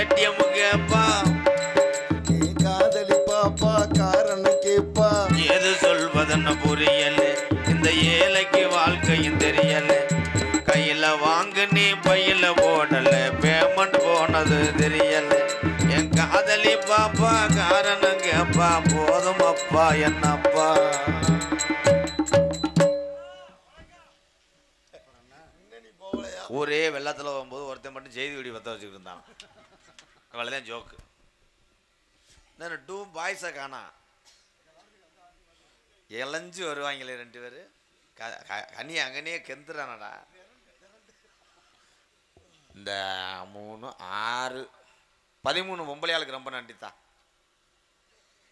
ATM கேப்பா நீ காதலி பாப்பா காரணம் கேப்பா. எது சொல்வதன்னு புரியல. இந்த ஏழைக்கு வாழ்க்கையும் தெரியல. கையில வாங்கு நீ பையில போடல. பேமெண்ட் போனது தெரியல. என் காதலி பாப்பா காரணம் கேப்பா. போதும் அப்பா என்னப்பா. ஊரே வெள்ளத்துல போகும்போது ஒருத்தன் மட்டும் செய்தி வெடி பத்த வச்சுக்கிட்டு இருந்தான். அவ்வளோதான் ஜோக்கு நான் டூ பாய்ஸை காணா? இளைஞ்சு வருவாங்களே ரெண்டு பேர். கனி அங்கனே கெந்துறானடா. இந்த மூணு ஆறு பதிமூணு பொம்பளையாளுக்கு ரொம்ப நன்றி தான்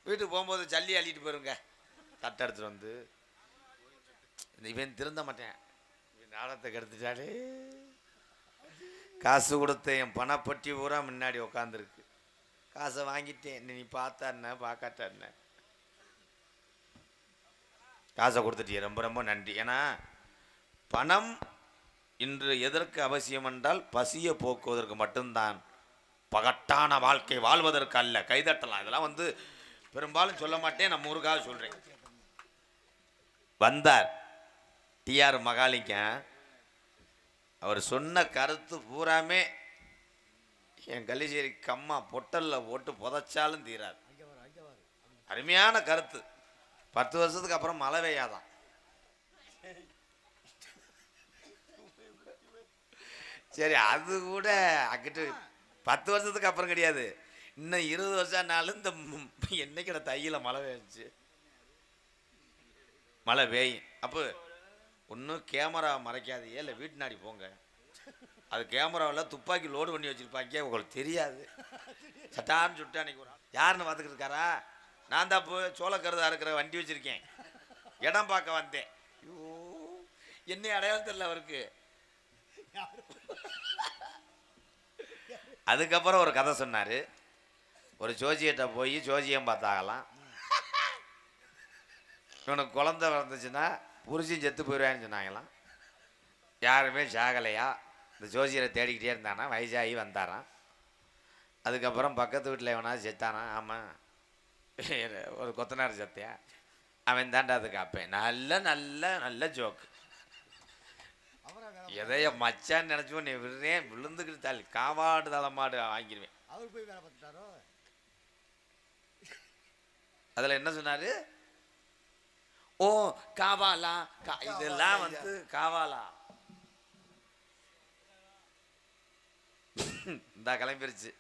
வீட்டுக்கு போகும்போது ஜல்லி அள்ளிட்டு போயிருங்க. தட்டை எடுத்துகிட்டு வந்து. இந்த இவன் திருந்த மாட்டேன். இவன் நாடத்தை கெடுத்துட்டாலே. காசு கொடுத்த என் பணப்பட்டி பூரா முன்னாடி உக்காந்துருக்கு. காசை வாங்கிட்டேன். நீ பார்த்தா என்ன பார்க்காட்டா என்ன காசை கொடுத்துட்டிய. ரொம்ப ரொம்ப நன்றி. ஏன்னா பணம் இன்று எதற்கு அவசியம் என்றால் பசியை போக்குவதற்கு மட்டும்தான். பகட்டான வாழ்க்கை வாழ்வதற்கு அல்ல. கைதட்டலாம் இதெல்லாம் வந்து பெரும்பாலும் சொல்ல மாட்டேன். நம்ம ஊருக்காக சொல்கிறேன் வந்தார். டிஆர் மகாலிங்க அவர் சொன்ன கருத்து பூராமே என் கல்லிச்சேரி கம்மா பொட்டலில் போட்டு புதைச்சாலும் தீராது. அருமையான கருத்து. பத்து வருஷத்துக்கு அப்புறம் மழை பெய்யாதான். சரி அது கூட அங்கிட்டு பத்து வருஷத்துக்கு அப்புறம் கிடையாது. இன்னும் இருபது வருஷம்னாலும் இந்த ம்- என்னைக்கிட தையில மழை பெய்ஞ்சிச்சு. மழை பெய்யும். அப்போ ஒன்றும் கேமரா மறைக்காதையே இல்லை வீட்டு நாடி போங்க. அது கேமராவில் துப்பாக்கி லோடு பண்ணி வச்சுருப்பாங்க உங்களுக்கு தெரியாது. சட்டான்னு சுட்டு அன்றைக்கி ஒரு யாருன்னு பார்த்துக்கிட்டு இருக்காரா? நான் தான் போய் சோளக்கருதா இருக்கிற வண்டி வச்சுருக்கேன். இடம் பார்க்க வந்தேன். ஐயோ என்ன அடையாளம் தெரியல அவருக்கு. அதுக்கப்புறம் ஒரு கதை சொன்னார். ஒரு ஜோஜியிட்ட போய் ஜோஜியம் பார்த்தாகலாம். இவனுக்கு குழந்த பிறந்துச்சுன்னா புருஷன் செத்து போயிடுவான்னு சொன்னாங்களாம். யாருமே சாகலையா இந்த ஜோசியரை தேடிக்கிட்டே இருந்தானா? வயசாகி வந்தாராம். அதுக்கப்புறம் பக்கத்து வீட்டில் எவனா செத்தானா? ஆமாம் ஒரு கொத்தனார் சத்தியா? அவன் தாண்டா அது காப்பேன். நல்ல நல்ல நல்ல ஜோக்கு எதைய மச்சான்னு நினச்சோ நீ விடுறேன் விழுந்துக்கிட்டு தாள் காவாடு தலைமாடு வாங்கிடுவேன். அவர் போய் வேலை பார்த்துட்டாரோ? அதில் என்ன சொன்னாரு? ஓ காவாலா? கா- இதெல்லாம் வந்து காவாலா. இந்த கிளம்பிருச்சு.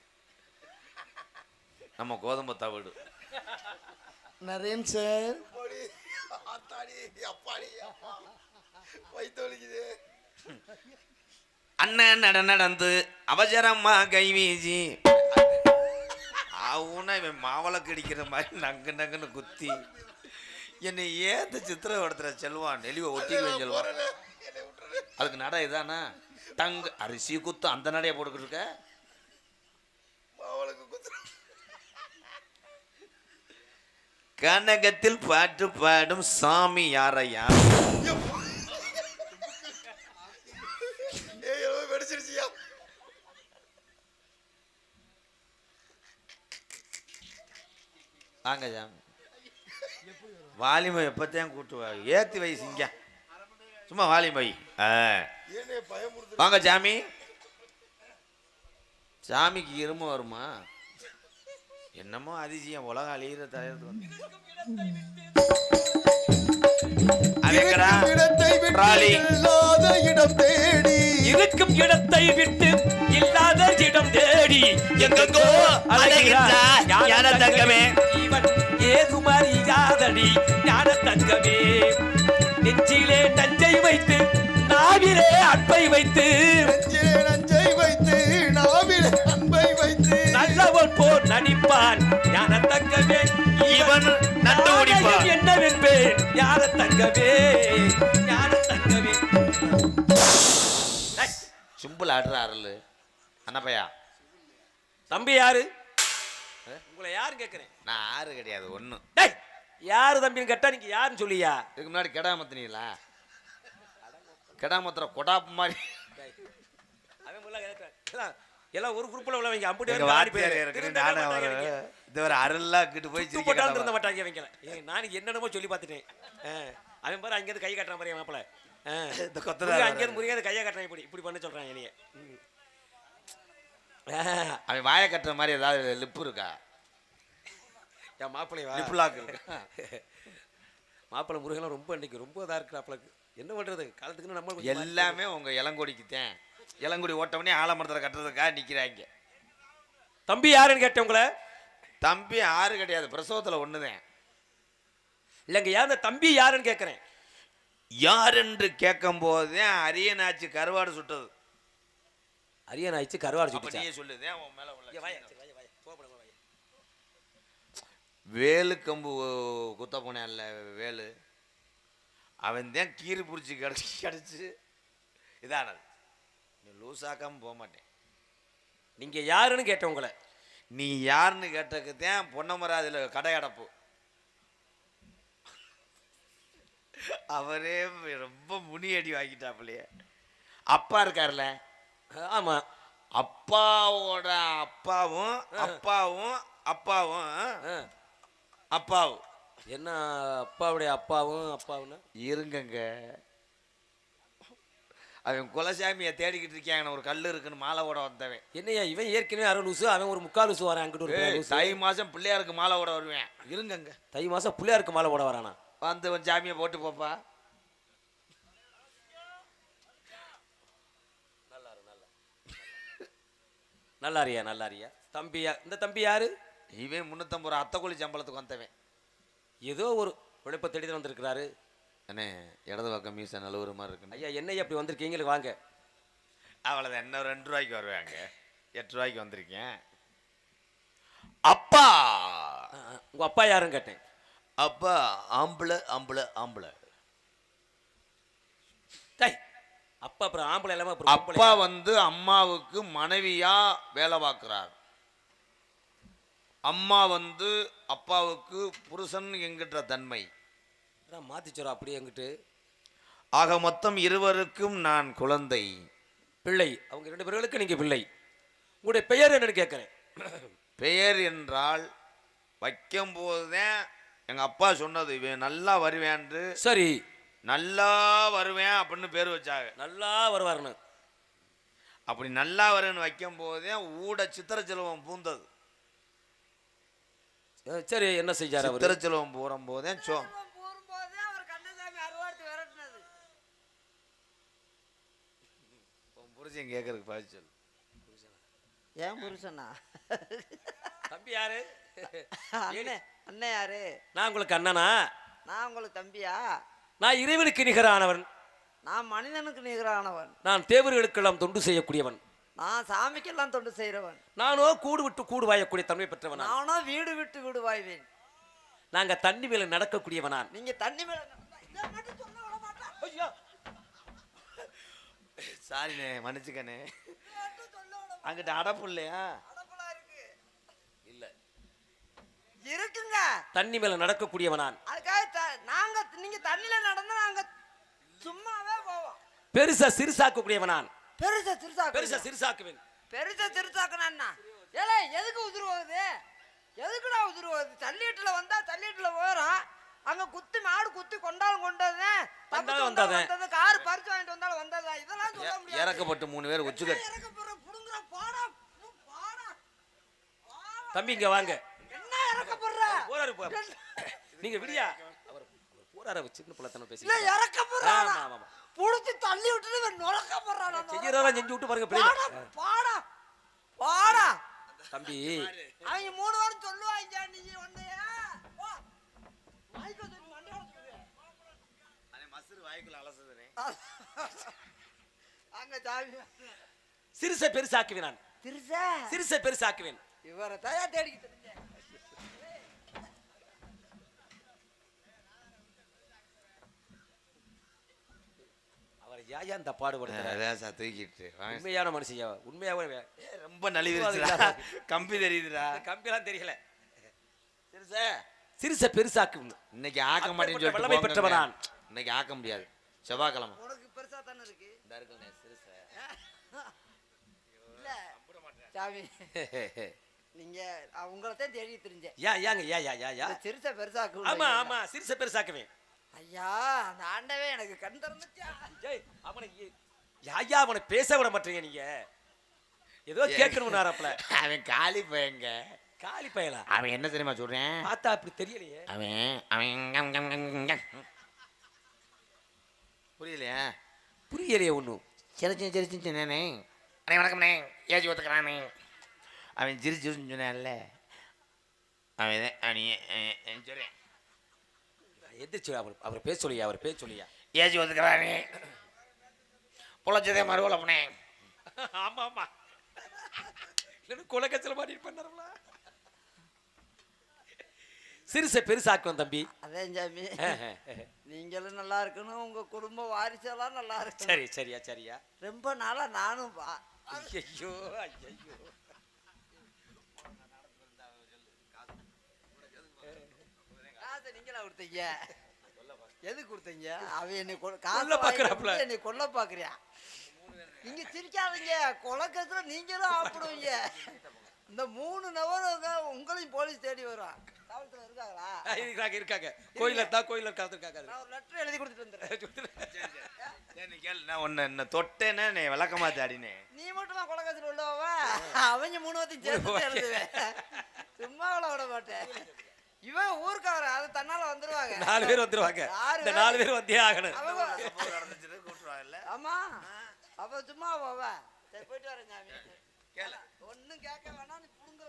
நம்ம கோதுமை தவிடு. நரேன் சார். அண்ணன் நட நடந்து அவசரமா கை வீசி. அவனா இவன் மாவளக்கு அடிக்கிற மாதிரி நங்கு நங்குன்னு குத்தி. என்னை ஏத்த சித்திரப்படுத்துற செல்வான். நெளிவை ஒட்டிக்குவேன் செல்வான். அதுக்கு நட இதானா? தங்க அரிசி குத்து அந்த நடையை போட்டுக்கிட்டு இருக்க? கனகத்தில் பாட்டு பாடும் சாமி யாரையா? வாங்க சாமி வாலிமை எப்பத்தையும் கூட்டுவா ஏத்தி வை சிங்க. சும்மா வாலிமை வாங்க சாமி. சாமிக்கு இரும வருமா? என்னமோ அதிசயம். உலகம் அழியிற தலைவர் இருக்கும் இடத்தை விட்டு இல்லாத இடம் தேடி எங்கெங்கோ அலைகிறார். ஞான தங்கமே. அன்பை வைத்து நஞ்சை வைத்து நாவிலே அன்பை வைத்து. நல்லவன் போர் நடிப்பான். ஞான தங்கமே இவன் நண்டு குடிப்பான். நாணயம் என்னவென்பேன்? ஞான தங்கமே ஞான தங்கமே டேய், சிம்பிள் ஆடுறாருல அண்ணப்பையா. தம்பி யாரு? உங்களை யாரு கேக்குறேன் நான் ஆறு கிடையாது டேய் யாரு தம்பின்னு கேட்டா நீங்க யாருன்னு சொல்லியா இதுக்கு முன்னாடி கெடாமத்தினீங்களா? கெடாமத்துற கொடாப்பு மாதிரி. எல்லாம் ஒரு குரூப்ல உள்ளவங்க அம்புட்டு எங்க பேர் நானும். இது ஒரு அருளா கிட்டு போய் சுத்து போட்டாலும். திருந்த மாட்டாங்க இவங்க ஏய் நான் என்னென்னமோ சொல்லி பார்த்துட்டேன். அவன் பாரு அங்கேருந்து கை காட்டுறான் பாரு என் மாப்பிள. இந்த கொத்தனார் அங்கேருந்து முருகாது கையை காட்டுறான் இப்படி இப்படி பண்ண சொல்றான் என்னைய. அவன் வாயை கட்டுற மாதிரி ஏதாவது லிப்பு இருக்கா? என் மாப்பிளை லிப் லாக் இருக்கா? மாப்பிளை முருகெல்லாம் ரொம்ப இன்னைக்கு ரொம்ப இதாக இருக்கு மாப்பிளக்கு என்ன பண்றது? காலத்துக்குன்னு நம்ம எல்லாமே உங்க இளங்கொடிக்கு தான். இளங்குடி ஓட்டவனே ஆலமரத்தில் கட்டுறதுக்காக நிக்கிறாங்க. போகுது. தம்பி யாருன்னு கேட்டேன் உங்களை? தம்பி ஆறு கிடையாது. பிரசவத்துல ஒண்ணுதான். இல்லைங்க யார் இந்த தம்பி யாருன்னு கேட்குறேன் யார் என்று கேட்கும் போதே அரியனாச்சு கருவாடு சுட்டது. அரியன் ஆயிடுச்சு கருவாடு நீயே சொல்லுதேன் உன் மேல உள்ள. வேலு கம்பு குத்த போனேன்ல வேலு. அவன் தான் கீறு பிடிச்சி கிடச்சி கிடச்சி இதானது. நீ லூசாக்காம போக மாட்டேன். நீங்க யாருன்னு கேட்டேன் உங்களை. நீ யாருன்னு கேட்டக்கு தான் பொன்னமராதில் கடை அடப்பு. அவரே ரொம்ப முனி அடி வாங்கிட்டாப்புலையே. அப்பா இருக்கார்ல? ஆமா. அப்பாவோட அப்பாவும் அப்பாவும் அப்பாவும். அப்பாவும். என்ன அப்பாவுடைய அப்பாவும் அப்பாவுன்னா? இருங்கங்க. அவன் குலசாமியை தேடிக்கிட்டு இருக்காங்க ஒரு கல் இருக்குன்னு மாலை ஓட வந்தவன். என்னய்யா இவன் ஏற்கனவே அரை லூசு அவன் ஒரு முக்கால் லூசு வரான் அங்கிட்டு. தை மாசம் பிள்ளையாருக்கு மாலை ஓட வருவேன். இருங்கங்க. தை மாசம் பிள்ளையாருக்கு மாலை போட வரானா? வந்து சாமியை போட்டு போப்பா. நல்லா. இருக்கியா நல்லா இருக்கியா தம்பியா இந்த தம்பி யாரு? இவன் முன்னூத்தம்பது ரூபா அத்தை கூலி சம்பளத்துக்கு வந்தவன். ஏதோ ஒரு உழைப்ப தேடி தான் வந்திருக்கிறாரு. அண்ணே இடது பக்கம் மீச நழுவுற மாதிரி இருக்குண்ணே. ஐயா என்னய்யா அப்படி வந்திருக்கீங்க? வாங்க. அவ்வளோதான் என்ன ரெண்டு ரூபாய்க்கு வருவாங்க? எட்டு ரூபாய்க்கு வந்திருக்கேன் அப்பா. உங்க அப்பா யாருன்னு கேட்டேன். அப்பா ஆம்பளை ஆம்பளை ஆம்பளை. டேய் அப்பா அப்புறம் ஆம்பளை இல்லாம அப்புறம் அப்பா? வந்து அம்மாவுக்கு மனைவியா வேலை பார்க்குறார். அம்மா வந்து அப்பாவுக்கு புருஷன் என்கின்ற தன்மை. அதான் மாத்தி சொல்றா அப்படியே எங்கிட்டு ஆக மொத்தம் இருவருக்கும் நான் குழந்தை. பிள்ளை. அவங்க ரெண்டு பேர்களுக்கு நீங்க பிள்ளை. உங்களுடைய பெயர் என்னன்னு கேட்கறேன் பெயர் என்றால் வைக்கும்போது தான் எங்கள் அப்பா சொன்னது இவன் நல்லா வருவேன்ட்டு சரி. நல்லா வருவேன் அப்படின்னு பேர் வச்சாங்க. நல்லா வருவாருன்னு. அப்படி நல்லா வருவேன்னு வைக்கும் போதே ஊட சித்திர செல்வம் பூந்தது. சரி என்ன செஞ்சாரு அவரு? சித்திர செல்வம் பூரும் போதே சோ புருஷன் கேட்கறதுக்கு பதில் சொல்லு. ஏன் புருஷனா? தம்பி யாரு? அண்ணன் அண்ணன் யாரு? நான் உங்களுக்கு அண்ணனா? நான் உங்களுக்கு தம்பியா? நான் இறைவனுக்கு நிகரானவன். நான் மனிதனுக்கு நிகரானவன். நான் தேவர்களுக்கெல்லாம் தொண்டு செய்யக்கூடியவன். நான் சாமிக்கெல்லாம் தொண்டு செய்கிறவன் நானோ கூடு விட்டு கூடு வாயக்கூடிய தன்மை பெற்றவனா நானோ. வீடு விட்டு வீடு வாய்வேன். நாங்க தண்ணி மேல நடக்கக்கூடியவனான் நீங்க தண்ணி மேல. சாரிண்ணே மன்னிச்சுக்கண்ணே. அங்கிட்ட அடப்பு இல்லையா அடப்பலா இருக்கு. இல்ல. இருக்குங்க. தண்ணி மேல நடக்கக்கூடியவனான் அதுக்காக த- நாங்க நீங்க தண்ணியில நடந்தா நாங்க சும்மாவே போவோம். பெருசா சிறுசாக்கக்கூடியவனான் பெருசா சிறுசா பெருசா சிறுசாக்குவேன். பெருசா சிறுசாக்கணும்னா ஏலே எதுக்கு உதிர் போகுது எதுக்குடா உதிர் போகுது தள்ளிட்டுல வந்தா தள்ளிட்டுல போறோம் அங்க குத்தி மாடு குத்தி கொண்டாலும் கொண்டதுதான் வந்தாலும் வந்ததே. கார் பறிச்சு வாங்கிட்டு வந்தாலும் வந்ததா? இதெல்லாம் சொல்ல முடியாது. இறக்கப்பட்டு மூணு பேர் ஒச்சுக்க இறக்க போற? புடுங்குற பாடா பாடா. தம்பி இங்க வாங்க. என்ன இறக்க போறாரு. நீங்க விடியா? அவர் போறாரு சின்ன பிள்ளைத்தனம் பேசி இறக்க ஆமா, ஆமா. புடிச்சு தள்ளி விட்டுட்டு இவன் நுழைக்க போடுறான் செய்யறதெல்லாம் செஞ்சு விட்டு பாருங்க பாடா பாடா பாடா தம்பி. அவங்க மூணு வாரம் சொல்லுவாங்க நீ ஒன்னையா சிறுசை பெருசாக்குவேன் திருசா சிறுசை? பெருசாக்குவேன். இவரை தயா தேடிக்கிட்டு ஏன் இந்த பாடுபடுத்துறாரு ரேசா தூக்கிட்டு. உண்மையான மனுஷன் உண்மையாவே ஏய், ரொம்ப நலிவிருச்சுடா கம்பி தெரியுதுடா. கம்பிலாம் தெரியல. சிறுசே சிறுசை பெருசாக்கும் இன்னைக்கு ஆக்க மாட்டேன்னு வல்லமை. பெற்றவன் நான். இன்னைக்கு ஆக்க முடியாது. செவ்வாய்க்கிழமை. உனக்கு பெருசா தானே இருக்கு? இந்த இருக்குண்ணே சிறுசை. சாமி நீங்க உங்களை தான் தேடி தெரிஞ்சேன். யா யாங்க யா யா யா யா. இந்த சிறுசை பெருசாக்கு ஆமா ஆமா சிறுச பெருசாக்குவேன். ஐயா அந்த ஆண்டவே எனக்கு கண் திறந்துச்சா? அவனை யாயா அவனை பேச விட மாட்டீங்க நீங்க? ஏதோ கேட்கணும் நாரப்பல அவன் காலி பையங்க. காலி பயலா அவன் என்ன தெரியுமா சொல்றேன்? பார்த்தா அப்படி தெரியலையே. அவன் அவன் புரியலையா? புரியலையே ஒன்றும் சிரிச்சு சிரிச்சு சொன்னானே அண்ணே வணக்கம்ண்ணே ஏஜி ஒத்துக்கிறானே. அவன் சிரிச்சு சொன்னான்ல. அவன் தான் அவன் சொல்றேன். எந்திரிச்சு அவர் அவர் பேச சொல்லியா அவர் பேச சொல்லியா? ஏஜி ஒத்துக்கிறானே பொழைச்சதே மறுவலப்பனே ஆமா ஆமா இல்லைன்னு கொலக்கச்சல மாட்டிட்டு பண்ணாருல சிறுசை பெருசாக்குவோம் தம்பி. அதான் சாமி. நீங்களும் நல்லா இருக்கணும் உங்க குடும்ப வாரிசெல்லாம் நல்லா இருக்கணும். சரி சரியா சரியா. ரொம்ப நாளா நானும் பா ஐயோ ஐயோ நீங்களா கொடுத்தீங்க? எது கொடுத்தீங்க? அவ என்னை கொல்ல பாக்குறாப்புல. வாங்கி என்னை கொல்ல பாக்குறியா? நீங்க சிரிக்காதீங்க. கொலக்கத்துல நீங்களும் ஆப்பிடுவீங்க. இந்த மூணு நபரும் உங்களையும் போலீஸ் தேடி வரும் காவல்துறை இருக்காங்களா? இருக்காங்க இருக்காங்க. கோயில தான் கோயில காத்திருக்காங்க நான் ஒரு லெட்டர் எழுதி கொடுத்துட்டு வந்துடுறேன். கேள் நான் உன்னை என்ன தொட்டேன்னு நீ விளக்கமா தாடினே. நீ மட்டும் தான் கொலக்கத்துல உள்ளவா அவங்க மூணு பேர்த்தையும் சேர்த்து எழுதுவேன். சும்மா விட மாட்டேன். இவன் ஊருக்காரன் அது தன்னால வந்துருவாங்க. நாலு பேர் வந்துருவாங்க. இந்த. நாலு பேர் வந்தே ஆகணும். ஆமா. அப்ப சும்மா போவ சரி போயிட்டு வரேன் சாமி. ஒண்ணும் கேட்க வேணாம் நீ புடுங்க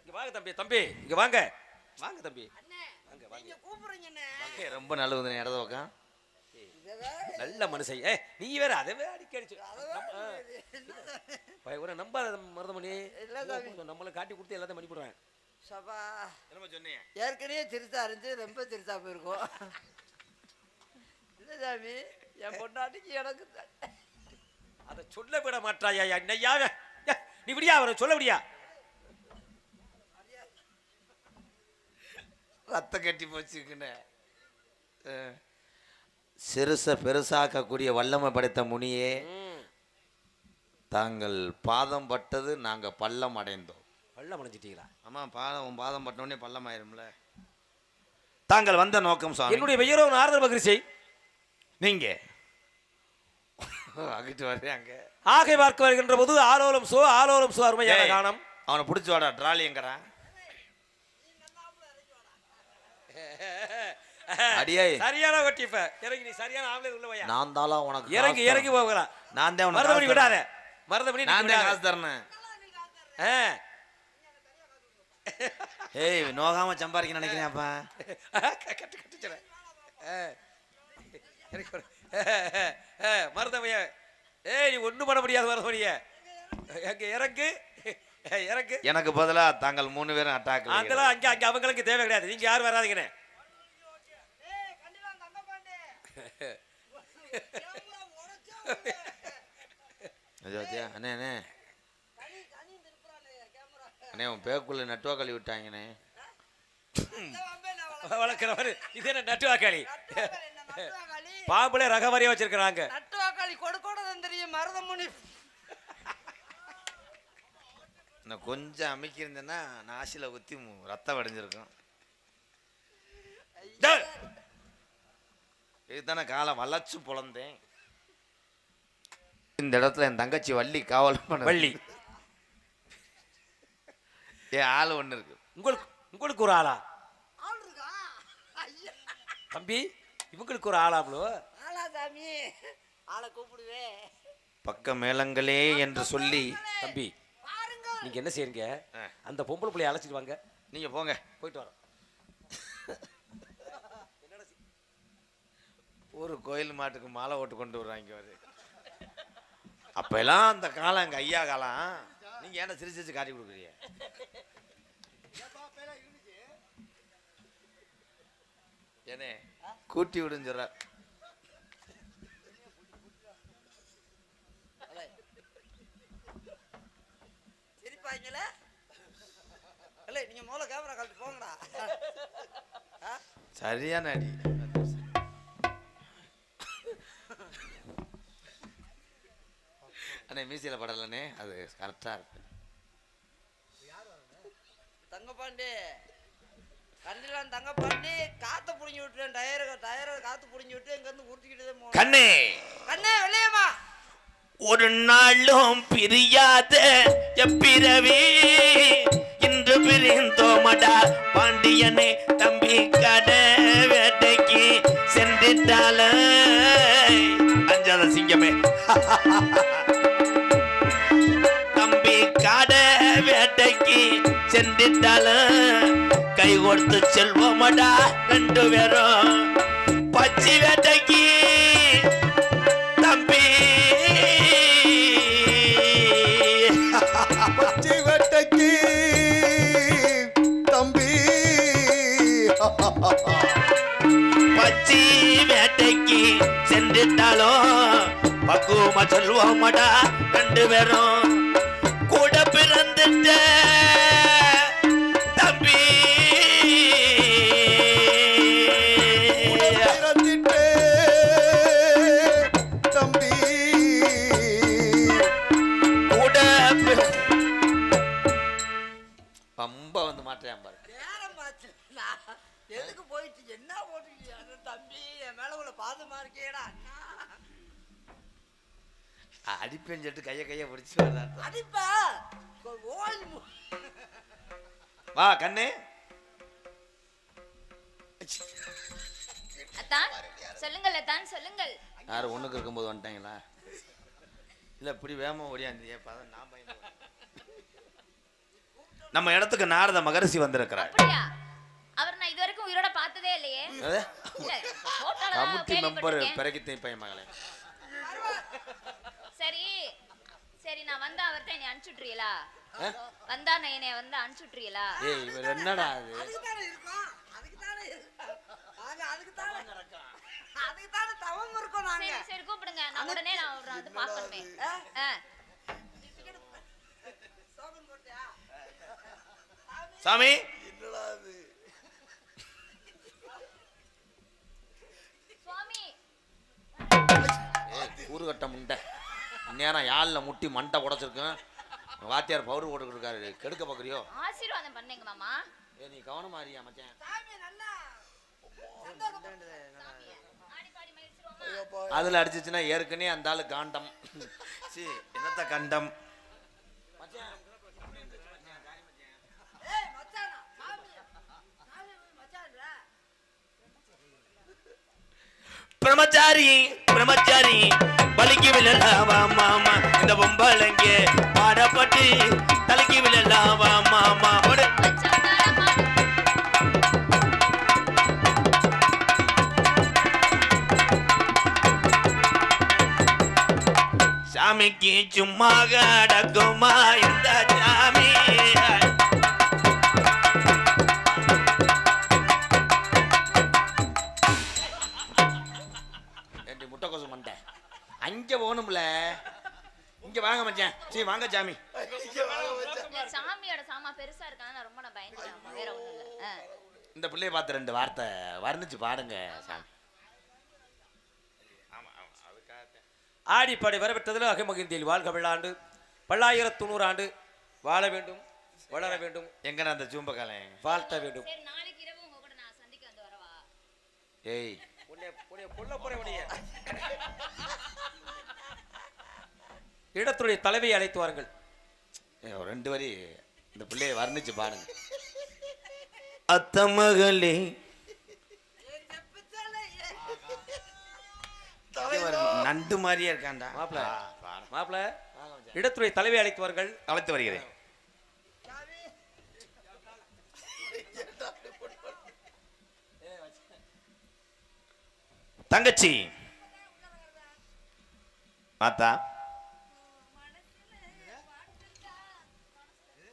இங்க வாங்க தம்பி தம்பி இங்க வாங்க. வாங்க தம்பி. அண்ணே வாங்க வாங்க. நீங்க கூப்பிடுறீங்கண்ணே ரொம்ப நல்லது இடத பக்கம். இதவே நல்ல மனுஷன். ஏ நீ வேற அதவே அடிக்க அடிச்சு ஒரு நம்பாத மருதமணி. நம்மள காட்டி கொடுத்து எல்லாத்தையும் போடுவேன் சபா. என்னமா சொன்னீங்க? ஏற்கனவே சிறுசா இருந்துச்சு ரொம்ப சிறுசா போயிருக்கும். இல்ல சாமி என் பொண்டாட்டிக்கு எனக்கு. அதை சொல்ல விட மாட்டாயா என்னையா நீ விடியா அவரை சொல்ல விடியா? ரத்த கட்டி போச்சுக்குன்னு. சிறுச பெருசாக்கக்கூடிய வல்லமை படைத்த முனியே தாங்கள் பாதம் பட்டது நாங்க பள்ளம் அடைந்தோம். வெள்ளம் அணைஞ்சிட்டீங்களா ஆமா பாதம் பாதம் பட்டோடனே பள்ளம் ஆயிரும்ல. தாங்கள் வந்த நோக்கம் சுவாமி என்னுடைய பெயரோ நாரதர் மகிழ்ச்சி நீங்க. அங்கிட்டு வர்றாங்க ஆகை பார்க்க வருகின்ற போது ஆலோலம் சோ ஆலோலம் சோ அருமையான காணம் அவனை பிடிச்சி வாடா ட்ராலி எங்கடா அடியே. சரியான ஒட்டி இப்ப. இறங்கி நீ சரியான ஆம்பளை உள்ள வையா. நான் தாளா உனக்கு இறங்கி இறங்கி. போகலாம். நான் தான் காசு விடாத. நீ நான் தான். காசு தரேன். ஆ. ஏய் நோகாம சம்பாதிக்க நினைக்கிறேன் அப்பா. கட்டு கட்டு சொல்ல. ஆ. இறங்கி வர. ஆ, மருதமைய ஏய் நீ ஒண்ணும் பண்ண முடியாது மருதமணிய. எங்க இறங்கு. இறங்கு. எனக்கு பதிலா தாங்கள் மூணு பேரும் அட்டாக் அதெல்லாம் அங்க அங்க அவங்களுக்கு தேவை கிடையாது. நீங்க யாரும் வராதீங்கண்ணே ஏய், கண்டிப்பாக தங்க பாண்டி. அண்ணே அண்ணே. கனி, கனி திருப்புறானே, கேமரா. அண்ணே உன் பேக்குள்ள நட்டுவா கழுவி விட்டாங்கண்ணே. வளர்க்குறவர் இது என்ன நட்டுவாக்காளி? பாம்புல ரகவாரியா வச்சிருக்கிறாங்க. நட்டுவாக்காளி கொடுக்கூடதான் தெரியும் மருதமுனி. நான் கொஞ்சம் அமைக்கியிருந்தேன்னா நாசில மு- ரத்தம் வடிஞ்சிருக்கும் டேய்! இதுதானே காலம் வளர்ச்சி பொழந்தேன் இந்த இடத்துல என் தங்கச்சி வள்ளி காவல் பண்ண வள்ளி. என் ஆள் ஒன்று இருக்கு. உங்களுக்கு உங்களுக்கு ஒரு ஆளா? ஆள் இருக்கா? ஐயா. தம்பி இவங்களுக்கு ஒரு ஆளாம்ளோ ஆளா சாமி. ஆளை கூப்பிடுவே. பக்க மேளங்களே என்று சொல்லி. தம்பி பாருங்க. நீங்க என்ன செய்றீங்க? ஆ. அந்த பொம்பளை பிள்ளைய அழைச்சிட்டு வாங்க. நீங்க போங்க. போயிட்டு வரோம். ஒரு கோயில் மாட்டுக்கு மாலை ஓட்டு கொண்டு வர்றாங்க அவரு அப்பெல்லாம் அந்த காலம் எங்க ஐயா காலம். நீங்க ஏன்னா சிரிச்சு சிரிச்சு காட்டி கொடுக்குறீங்க? ஏனே கூட்டி விடுன்னு சொல்ற. சிரிப்பாங்களே இல்லை நீங்க முதல்ல கேமரா கழட்டு போங்கடா? சரியான அடி. அண்ணே மீசியில் படலண்ணே. அது கரெக்டாக இருக்கு. தங்கப்பாண்டி கண்டிலாம் தங்கப்பாண்டி காத்த புடிங்கி விட்டுறேன் டயரை டயரை காத்து புடிங்கி விட்டு இங்க இருந்து உருட்டிக்கிட்டு தான் கண்ணே! கண்ணே வெளியேமா ஒரு நாளும் பிரியாத எப்பிரவி இன்று பிரிந்தோமடா பாண்டியனே தம்பி கட வேட்டைக்கு சென்றிட்டால அஞ்சாத சிங்கமே. சென்றிட்டாலும் கை கொடுத்து செல்வோமடா ரெண்டு பேரும். பச்சி வேட்டைக்கு தம்பி. பச்சை வெட்டைக்கு தம்பி. பச்சி வேட்டைக்கு சென்றுட்டாலும் பக்குவமா சொல்வோமடா ரெண்டு பேரும். அடிப்பேன் சொல்லிட்டு கைய கைய பிடிச்சி வர்றான் அடிப்பா. வா கண்ணு. அத்தான் சொல்லுங்கள் அத்தான் சொல்லுங்கள். யார் ஒண்ணுக்கு இருக்கும்போது வந்துட்டாங்களா? இல்ல இப்படி வேகமா ஓடியாந்து பதம் நான் பயந்து. நம்ம இடத்துக்கு நாரத மகரிஷி வந்திருக்கிறார். அவர் நான் இது வரைக்கும் உயிரோட பார்த்ததே இல்லையே. கமுட்டி மெம்பர். பிறகித்தை பையன் மகளே. சரி சரி நான் வந்தா அவர்ட்ட என்னை அனுப்பிச்சுட்றீங்களா? வந்தா நான் என்னை வந்து அனுப்பிச்சுட்றீங்களா ஏய் இவர் என்னடா அது அதுக்கு தானே இருக்கோம். அதுக்கு தானே இருக்கோம். நாங்க அதுக்கு தானே அதுக்கு தானே தவம் இருக்கோம் நாங்க. சரி சரி கூப்பிடுங்க. நான் உடனே நான் அவரை வந்து பார்க்கணுமே சாமி சுவாமி ஏய் கூறுகட்ட முண்டை. நேரம் யாழில் முட்டி மண்டை உடைச்சிருக்கேன் வாத்தியார் பவுடர் போட்டுக்கிட்டு இருக்காரு. கெடுக்க பார்க்குறியோ ஆசீர்வாதம் பண்ணுங்க மாமா. ஏ நீ கவனமா இருக்கியா மச்சான்? சாமி நல்லா ஆடி பாடி மகிழ்ச்சிருவோமா அதில் அடிச்சிச்சுன்னா ஏற்கனவே அந்த ஆளு காண்டம். சி என்னத்த கண்டம்? ஏய் மச்சானா சாமி சாமி மச்சான்டா பிரமச்சாரி பிரமச்சாரி பலிக்கு விழலாவா மாமா இந்த பொம்பளைங்க பாடப்பட்டு தலைக்கு விழலாவா மாமா சாமிக்கு சும்மா அடக்குமா இந்த சாமி? வாங்க மச்சான். சரி வாங்க சாமி. இந்த சாமியோட சாமா பெருசா இருக்கான்னு நான் ரொம்ப நான் பயந்துட்டேன். வேற ஒண்ணும் இல்ல. இந்த பிள்ளைய பார்த்து ரெண்டு வார்த்தை வர்ணிச்சு பாடுங்க சாமி. ஆடிப்பாடி வரப்பெற்றதில் அகமகிழ்ந்தியில் வாழ்க விழாண்டு பல்லாயிரத்து தொண்ணூறு ஆண்டு வாழ வேண்டும் வளர வேண்டும் எங்கண்ணா அந்த சூம்பக்காலன் வாழ்த்த வேண்டும். சரி நாளைக்கு இரவு உங்க கூட நான் சந்திக்க வந்து வரவா? ஏய். உன்னை உன்னை கொல்ல போறேன் உன்னைய. இடத்துடைய தலைவியை அழைத்து வாருங்கள். ரெண்டு வரி இந்த பிள்ளைய வர்ணிச்சு பாடுங்க அத்த மகளே. இங்க ஒரு நண்டு மாதிரியே இருக்கான்டா. மாப்பிள. மாப்பிள இடத்துடைய தலைவியை அழைத்து வாருங்கள். அழைத்து வருகிறேன். தங்கச்சி. மாத்தா.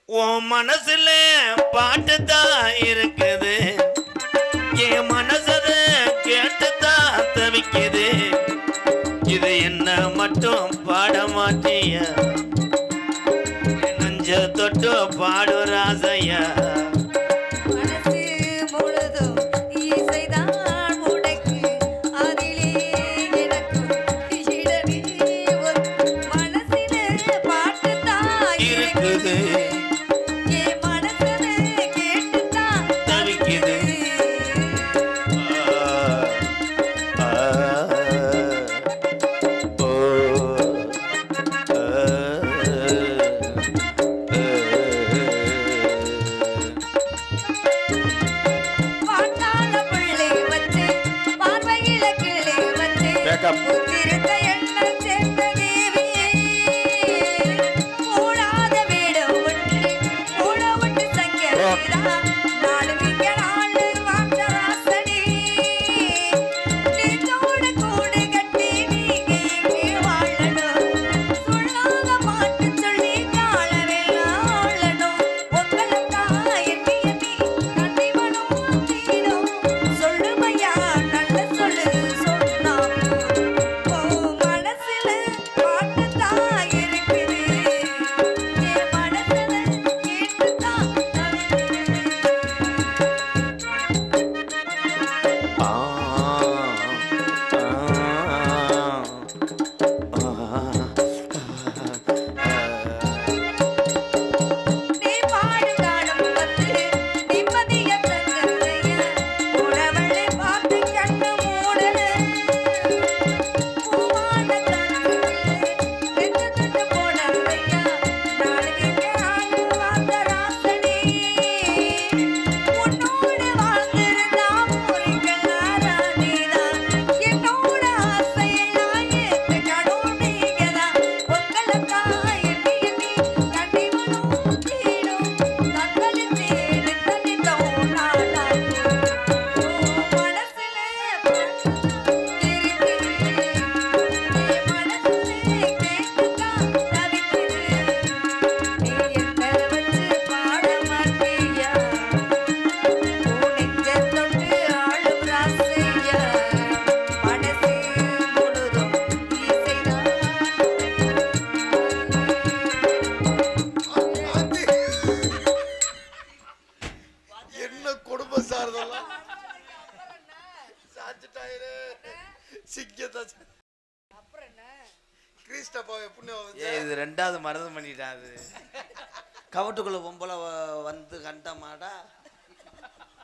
உன் மனசுல பாட்டு தான் இருக்குது. என் மனசத கேட்டு தான் தவிக்குது. இது என்ன மட்டும் பாட மாட்டியா? நஞ்ச நெஞ்ச தொட்டு பாடு ராசையா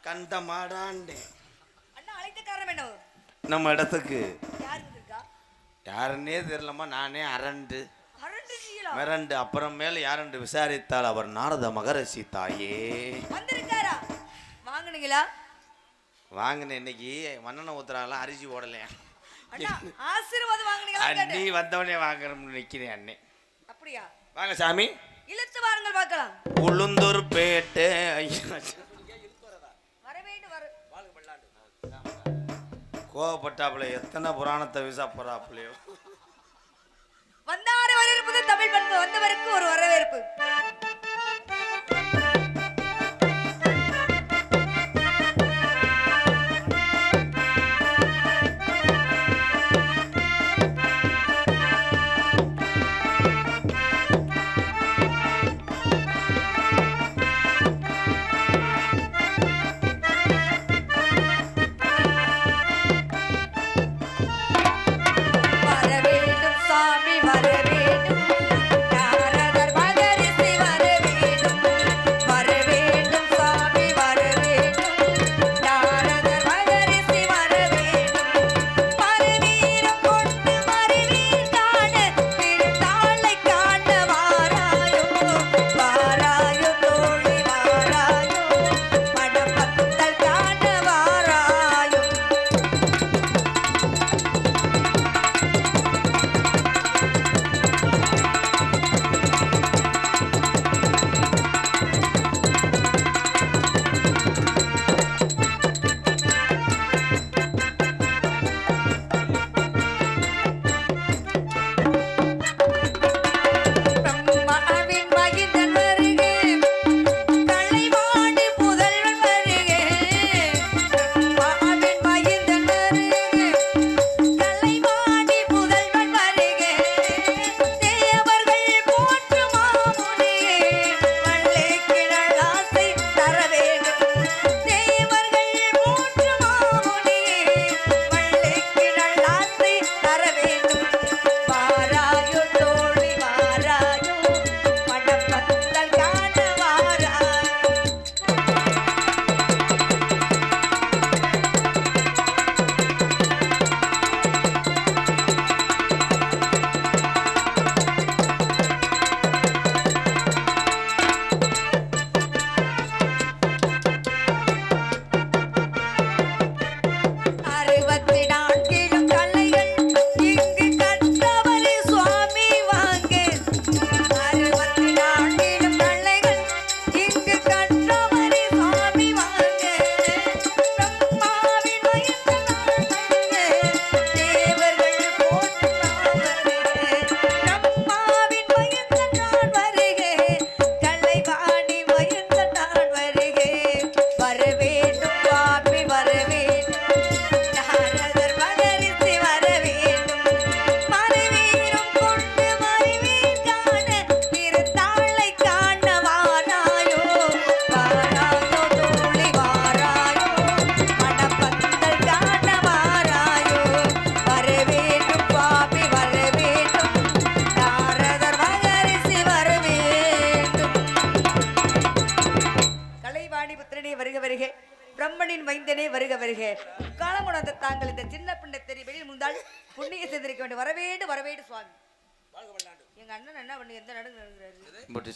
கண்ட என்ன? நம்ம இடத்துக்கு. யாருன்னே தெரியலம்மா நானே அரண்டு. மிரண்டு அப்புறமேல யாரென்று விசாரித்தால் அவர் நாரத மகரிஷி தாயே. வந்திருக்காரா? வாங்குனீங்களா? வாங்கின இன்னைக்கு மண்ணெண்ணெய் ஊத்துறாங்களாம் அரிசி ஓடலையா அண்ணா. வந்தவனே வாங்குறோம்னு நிற்கிறேன் அண்ணே. அப்படியா? வாங்க சாமி. இழுத்து வாருங்கள் பார்க்கலாம். உளுந்தூர் பேட்டை. ஐயா கோவப்பட்டாப்புல எத்தனை புராணத்தை விசா போறாப்புலையோ. வந்தாறு வரவேற்பது தமிழ் பண்பு வந்தவருக்கு ஒரு வரவேற்பு.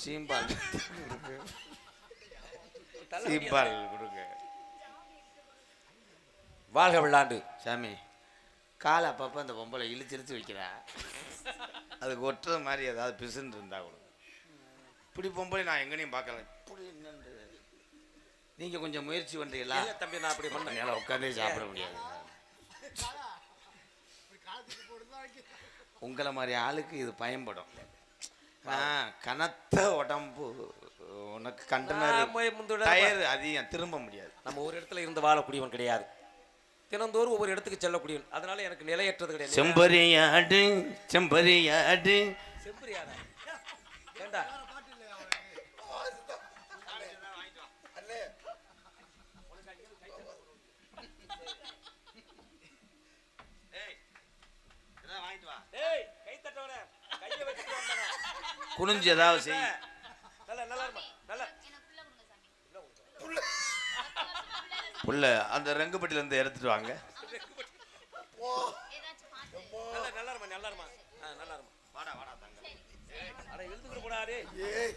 சீம்பால் சீம்பால் கொடுங்க. வாழ்க விளாண்டு சாமி காலை அப்பப்போ அந்த பொம்பளை இழுத்து இழுத்து வைக்கிறா. அதுக்கு ஒட்டுற மாதிரி ஏதாவது பிசுன்னு இருந்தா கூட. இப்படி பொம்பளை நான் எங்கனையும் பார்க்கல. இப்படி என்னன்றது நீங்கள் கொஞ்சம் முயற்சி பண்ணுறீங்களா தம்பி நான் அப்படி பண்ணேன் என்னால் உட்காந்தே சாப்பிட முடியாது. உங்களை மாதிரி ஆளுக்கு இது பயன்படும். கனத்த உடம்பு உனக்கு கண்டனர் டயர் அதிகம் திரும்ப முடியாது. நம்ம ஒரு இடத்துல இருந்து வாழக்கூடியவன் கிடையாது. தினந்தோறும் ஒவ்வொரு இடத்துக்கு செல்லக்கூடியவன். அதனால எனக்கு நிலையற்றது கிடையாது. செம்பரியாடு செம்பரியாடு. செம்பரியாடா? ஏண்டா ஏய் கை தட்டவன கையை வச்சுட்டு வந்தானே குனிஞ்சு ஏதாவது செய். நல்ல நல்லா இருமா நல்ல. எனக்கு புள்ள கொடுங்க சாமி புள்ள அந்த ரெங்குப்பட்டில இருந்து எடுத்துட்டு வாங்க. நல்ல நல்லா இருமா நல்லா இருமா. ஆ நல்லா இருமா. வாடா வாடா தங்க. அட எழுதுக்கிற கூடாது. ஏய்.